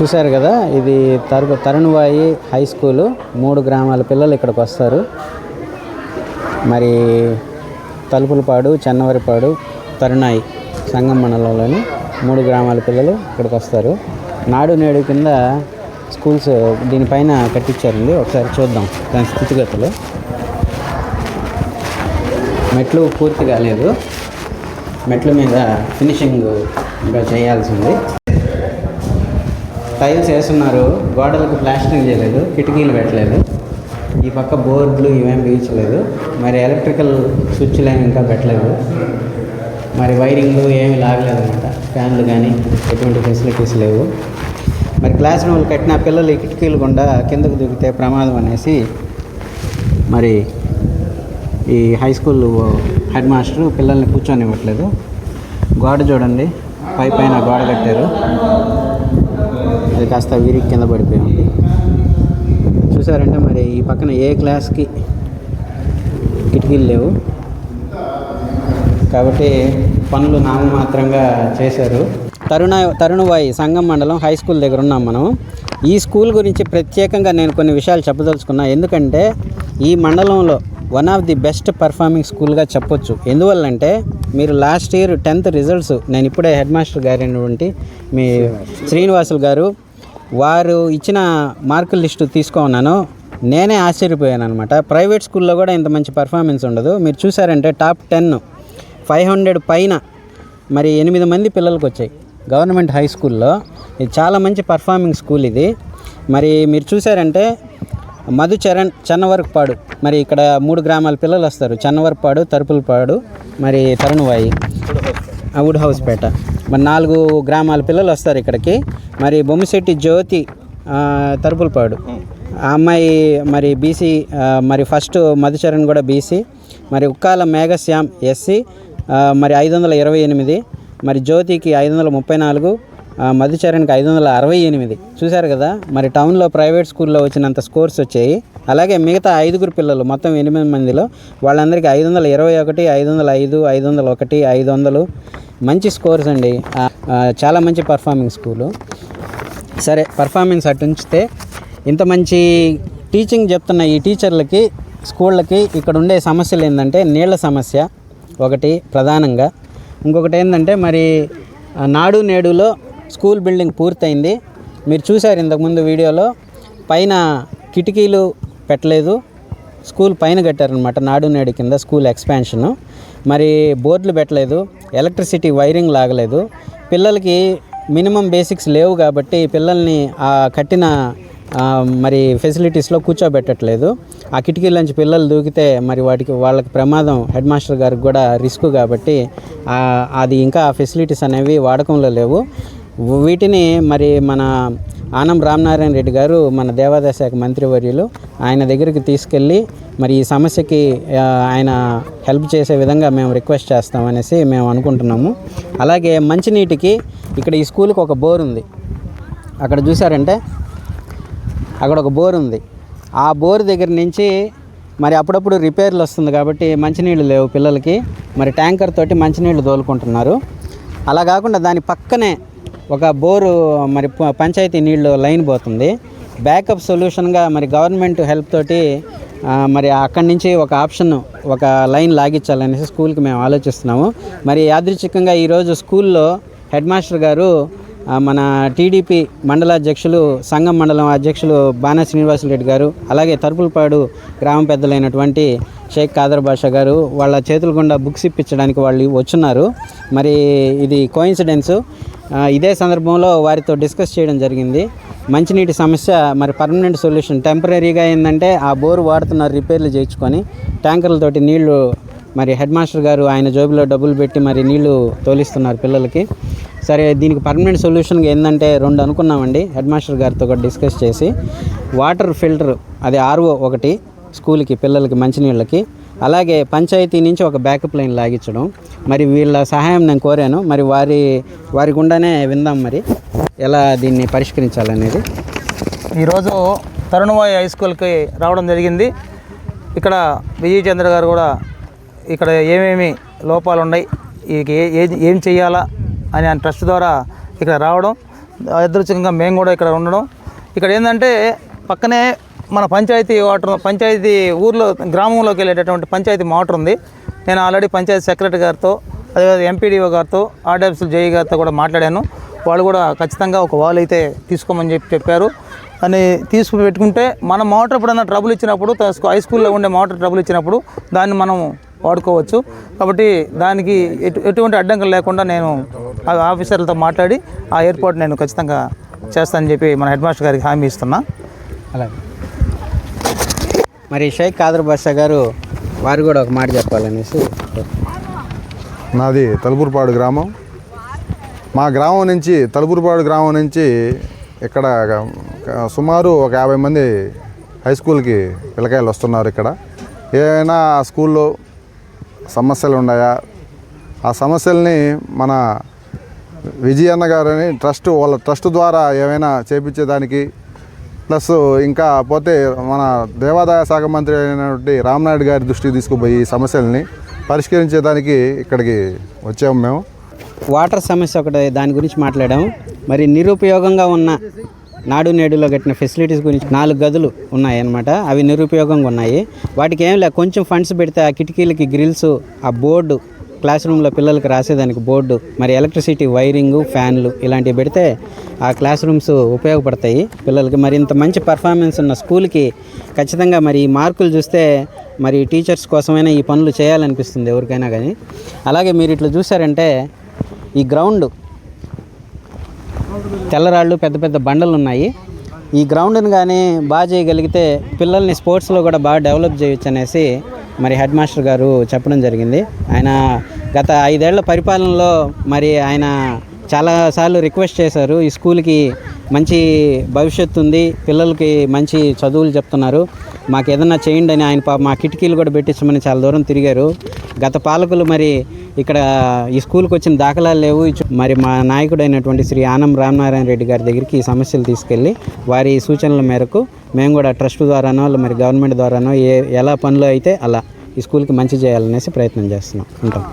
చూశారు కదా ఇది తరు తరుణువాయి హై స్కూలు. మూడు గ్రామాల పిల్లలు ఇక్కడికి వస్తారు. మరి తలుపులపాడు చెన్నవరిపాడు తరుణాయి సంగం మండలంలోని మూడు గ్రామాల పిల్లలు ఇక్కడికి వస్తారు. నాడు నేడు కింద స్కూల్స్ దీనిపైన కట్టించారండి ఒకసారి చూద్దాం దాని స్థితిగతులు. మెట్లు పూర్తి కాలేదు. మెట్ల మీద ఫినిషింగ్ ఇంకా చేయాల్సింది టైల్స్ వేస్తున్నారు. గోడలకు ప్లాస్టరింగ్ చేయలేదు. కిటికీలు పెట్టలేదు. ఈ పక్క బోర్డులు ఇవేం బిగించలేదు మరి ఎలక్ట్రికల్ స్విచ్లు ఏమి ఇంకా పెట్టలేదు. మరి వైరింగ్ ఏమి లాగలేదు అనమాట ఫ్యాన్లు కానీ ఎటువంటి ఫెసిలిటీస్ లేవు. మరి క్లాస్ రూమ్లు కట్టిన పిల్లలు ఈ కిటికీలు గుండా కిందకు దూకితే ప్రమాదం అనేసి మరి ఈ హై స్కూల్ హెడ్ మాస్టర్ పిల్లల్ని కూర్చొనివ్వట్లేదు. గోడ చూడండి. పై పైన గోడ కట్టారు. అది కాస్త విరిగి కింద పడిపోయింది చూసారంటే మరి ఈ పక్కన ఏ క్లాస్కి కిటికీలు లేవు. కాబట్టి పనులు నామమాత్రంగా చేశారు. తరుణ తరుణవాయి సంగం మండలం హై స్కూల్ దగ్గర ఉన్నాం మనం. ఈ స్కూల్ గురించి ప్రత్యేకంగా నేను కొన్ని విషయాలు చెప్పదలుచుకున్నా. ఎందుకంటే ఈ మండలంలో one of the best performing స్కూల్గా చెప్పొచ్చు. ఎందువల్లంటే మీరు లాస్ట్ ఇయర్ టెన్త్ రిజల్ట్స్ నేను ఇప్పుడే హెడ్ మాస్టర్ గారైనటువంటి మీ శ్రీనివాసులు గారు వారు ఇచ్చిన మార్కుల లిస్టు తీసుకున్నాను. నేనే ఆశ్చర్యపోయాను అనమాట ప్రైవేట్ స్కూల్లో కూడా ఇంత మంచి పర్ఫార్మెన్స్ ఉండదు. మీరు చూసారంటే టాప్ టెన్ ఫైవ్ హండ్రెడ్ పైన మరి ఎనిమిది మంది పిల్లలకు వచ్చాయి. గవర్నమెంట్ హై స్కూల్లో. ఇది చాలా మంచి పర్ఫార్మింగ్ స్కూల్ ఇది. మరి మీరు చూసారంటే మధు చరణ్ చెన్నవరకుపాడు. మరి ఇక్కడ మూడు గ్రామాల పిల్లలు వస్తారు. చెన్నవరకుపాడు తరుపులపాడు మరి తరుణువాయి. వుడ్ హౌస్ పేట. మరి నాలుగు గ్రామాల పిల్లలు వస్తారు ఇక్కడికి. మరి బొమ్మిశెట్టి జ్యోతి తరుపులపాడు. ఆ అమ్మాయి మరి బీసీ మరి ఫస్ట్ మధుచరణ్ కూడా బీసీ. మరి ఉక్కాల మేఘశ్యామ్ ఎస్సీ. మరి ఐదు వందల ఇరవై ఎనిమిది. మరి జ్యోతికి ఐదు వందల ముప్పై నాలుగు. మధుచరణ్కి ఐదు వందల అరవై ఎనిమిది. చూశారు కదా? మరి టౌన్లో ప్రైవేట్ స్కూల్లో వచ్చినంత స్కోర్స్ వచ్చాయి. అలాగే మిగతా ఐదుగురు పిల్లలు మొత్తం ఎనిమిది మందిలో వాళ్ళందరికీ ఐదు వందల ఇరవై ఒకటి ఐదు వందల ఐదు ఐదు వందల ఒకటి ఐదు వందలు మంచి స్కోర్స్ అండి. చాలా మంచి పర్ఫార్మింగ్ స్కూలు. సరే పర్ఫార్మెన్స్ అటు ఉంచితే ఇంత మంచి టీచింగ్ చెప్తున్న ఈ టీచర్లకి స్కూళ్ళకి ఇక్కడ ఉండే సమస్యలు ఏంటంటే నీళ్ళ సమస్య ఒకటి ప్రధానంగా. ఇంకొకటి ఏంటంటే మరి నాడు నేడులో స్కూల్ బిల్డింగ్ పూర్తయింది. మీరు చూశారు ఇంతకుముందు వీడియోలో పైన కిటికీలు పెట్టలేదు. స్కూల్ పైన కట్టారనమాట నాడు నేడు కింద స్కూల్ ఎక్స్పాన్షను. మరి బోర్డులు పెట్టలేదు. ఎలక్ట్రిసిటీ వైరింగ్ లాగలేదు. పిల్లలకి మినిమం బేసిక్స్ లేవు కాబట్టి పిల్లల్ని ఆ కట్టిన మరి ఫెసిలిటీస్లో కూర్చోబెట్టట్లేదు. ఆ కిటికీలోంచి పిల్లలు దూకితే మరి వాటికి వాళ్ళకి ప్రమాదం. హెడ్ మాస్టర్ గారికి కూడా రిస్క్ కాబట్టి అది ఇంకా ఆ ఫెసిలిటీస్ అనేవి వాడకంలో లేవు. వీటిని మరి మన ఆనం రామనారాయణ రెడ్డి గారు మన దేవాదాయ శాఖ మంత్రివర్యులు ఆయన దగ్గరికి తీసుకెళ్ళి మరి ఈ సమస్యకి ఆయన హెల్ప్ చేసే విధంగా మేము రిక్వెస్ట్ చేస్తామనేసి మేము అనుకుంటున్నాము. అలాగే మంచినీటికి ఇక్కడ ఈ స్కూల్కి ఒక బోర్ ఉంది. అక్కడ చూసారంటే అక్కడ ఒక బోర్ ఉంది. ఆ బోర్ దగ్గర నుంచి మరి అప్పుడప్పుడు రిపేర్లు వస్తుంది కాబట్టి మంచినీళ్ళు లేవు పిల్లలకి. మరి ట్యాంకర్ తోటి మంచినీళ్ళు తోలుకుంటున్నారు. అలా కాకుండా దాని పక్కనే ఒక బోరు మరి పంచాయతీ నీళ్ళు లైన్ పోతుంది. బ్యాకప్ సొల్యూషన్గా మరి గవర్నమెంట్ హెల్ప్ తోటి మరి అక్కడి నుంచి ఒక ఆప్షన్ ఒక లైన్ లాగించాలనేసి స్కూల్కి మేము ఆలోచిస్తున్నాము. మరి యాదృచ్ఛికంగా ఈరోజు స్కూల్లో హెడ్ మాస్టర్ గారు మన టీడీపీ మండలాధ్యక్షులు సంఘం మండలం అధ్యక్షులు బాణా శ్రీనివాసరెడ్డి గారు అలాగే తరుపులపాడు గ్రామ పెద్దలైనటువంటి షేక్ కాదర్ బాషా గారు వాళ్ళ చేతుల గుండా బుక్స్ ఇప్పించడానికి వాళ్ళు వచ్చున్నారు. మరి ఇది కోయిన్సిడెన్స్ ఇదే సందర్భంలో వారితో డిస్కస్ చేయడం జరిగింది. మంచినీటి సమస్య మరి పర్మనెంట్ సొల్యూషన్ టెంపరీగా ఏంటంటే ఆ బోరు వాడుతున్నారు రిపేర్లు చేయించుకొని ట్యాంకర్లతోటి నీళ్ళు మరి హెడ్ మాస్టర్ గారు ఆయన జోబులో డబ్బులు పెట్టి మరి నీళ్ళు తోలిస్తున్నారు పిల్లలకి. సరే దీనికి పర్మనెంట్ సొల్యూషన్గా ఏంటంటే రెండు అనుకున్నామండి హెడ్ మాస్టర్ గారితో ఒకటి డిస్కస్ చేసి. వాటర్ ఫిల్టర్ అది ఆర్ఓ ఒకటి స్కూల్కి పిల్లలకి మంచినీళ్ళకి అలాగే పంచాయతీ నుంచి ఒక బ్యాకప్ లైన్ లాగించడం. మరి వీళ్ళ సహాయం నేను కోరాను. మరి వారి వారి గుండానే విందాం మరి ఎలా దీన్ని పరిష్కరించాలనేది. ఈరోజు తరుణవాయి హై స్కూల్కి రావడం జరిగింది. ఇక్కడ విజయ్ చంద్ర గారు కూడా ఇక్కడ ఏమేమి లోపాలు ఉన్నాయి ఈ ఏ- ఏం చేయాలా అని ఆయన ట్రస్ట్ ద్వారా ఇక్కడ రావడం యాదృచ్ఛికంగా మేము కూడా ఇక్కడ ఉండడం. ఇక్కడ ఏంటంటే పక్కనే మన పంచాయతీ వాటర్ పంచాయతీ ఊర్లో గ్రామంలోకి వెళ్ళేటటువంటి పంచాయతీ మోటార్ ఉంది. నేను ఆల్రెడీ పంచాయతీ సెక్రటరీ గారితో అదేవిధంగా ఎంపీడీఓ గారితో ఆర్డబ్ల్యూ జేఈ గారితో కూడా మాట్లాడాను. వాళ్ళు కూడా ఖచ్చితంగా ఒక వాల్ అయితే తీసుకోమని చెప్పి చెప్పారు. అని తీసుకుని పెట్టుకుంటే మన మోటార్ ఎప్పుడైనా ట్రబుల్ ఇచ్చినప్పుడు హై స్కూల్లో ఉండే మోటార్ ట్రబుల్ ఇచ్చినప్పుడు దాన్ని మనం వాడుకోవచ్చు. కాబట్టి దానికి ఎటు ఎటువంటి అడ్డంకులు లేకుండా నేను ఆ ఆఫీసర్లతో మాట్లాడి ఆ ఏర్పాటు నేను ఖచ్చితంగా చేస్తానని చెప్పి మన హెడ్ మాస్టర్ గారికి హామీ ఇస్తున్నా. అలాగే. మరి షేక్ కాదర్ బాషా గారు వారు కూడా ఒక మాట చెప్పాలనేసి నాది తలుపురపాడు గ్రామం. మా గ్రామం నుంచి తలుపురపాడు గ్రామం నుంచి ఇక్కడ సుమారు ఒక యాభై మంది హై స్కూల్కి పిల్లకాయలు వస్తున్నారు ఇక్కడ. ఏమైనా ఆ స్కూల్లో సమస్యలు ఉన్నాయా? ఆ సమస్యల్ని మన విజయన్న గారని ట్రస్ట్ వాళ్ళ ట్రస్ట్ ద్వారా ఏమైనా చేపించేదానికి ప్లస్ ఇంకా పోతే మన దేవాదాయ శాఖ మంత్రి అయినటువంటి రామ్నాయుడు గారి దృష్టికి తీసుకుపోయి ఈ సమస్యల్ని పరిష్కరించేదానికి ఇక్కడికి వచ్చాము మేము. వాటర్ సమస్య ఒకటి దాని గురించి మాట్లాడాము. మరి నిరుపయోగంగా ఉన్న నాడు నేడులో కట్టిన ఫెసిలిటీస్ గురించి నాలుగు గదులు ఉన్నాయన్నమాట. అవి నిరుపయోగంగా ఉన్నాయి. వాటికి ఏం లేదు కొంచెం ఫండ్స్ పెడితే ఆ కిటికీలకి గ్రిల్స్ ఆ బోర్డు క్లాస్ రూమ్లో పిల్లలకి రాసేదానికి బోర్డు మరి ఎలక్ట్రిసిటీ వైరింగ్ ఫ్యాన్లు ఇలాంటివి పెడితే ఆ క్లాస్ రూమ్స్ ఉపయోగపడతాయి పిల్లలకి. మరి ఇంత మంచి పర్ఫార్మెన్స్ ఉన్న స్కూల్కి ఖచ్చితంగా మరి ఈ మార్కులు చూస్తే మరి టీచర్స్ కోసమైనా ఈ పనులు చేయాలనిపిస్తుంది ఎవరికైనా కానీ. అలాగే మీరు ఇట్లా చూసారంటే ఈ గ్రౌండ్ తెల్లరాళ్ళు పెద్ద పెద్ద బండలు ఉన్నాయి. ఈ గ్రౌండ్ని కానీ బాగా చేయగలిగితే పిల్లల్ని స్పోర్ట్స్లో కూడా బాగా డెవలప్ చేయొచ్చు అనేసి మరి హెడ్ మాస్టర్ గారు చెప్పడం జరిగింది. ఆయన గత ఐదేళ్ళ పరిపాలనలో మరి ఆయన చాలాసార్లు రిక్వెస్ట్ చేశారు ఈ స్కూల్కి మంచి భవిష్యత్తు ఉంది పిల్లలకి మంచి చదువులు చెప్తున్నారు. మాకు ఏదన్నా చేయండి అని ఆయన మా కిటికీలు కూడా పెట్టించమని చాలా దూరం తిరిగారు. గత పాలకులు మరి ఇక్కడ ఈ స్కూల్కి వచ్చిన దాఖలాలు లేవు. మరి మా నాయకుడు అయినటువంటి శ్రీ ఆనం రామనారాయణ రెడ్డి గారి దగ్గరికి ఈ సమస్యలు తీసుకెళ్ళి వారి సూచనల మేరకు మేము కూడా ట్రస్ట్ ద్వారానో మరి గవర్నమెంట్ ద్వారానో ఏ ఎలా పనులు అయితే అలా ఈ స్కూల్కి మంచి చేయాలనేసి ప్రయత్నం చేస్తున్నాం. ఉంటాం.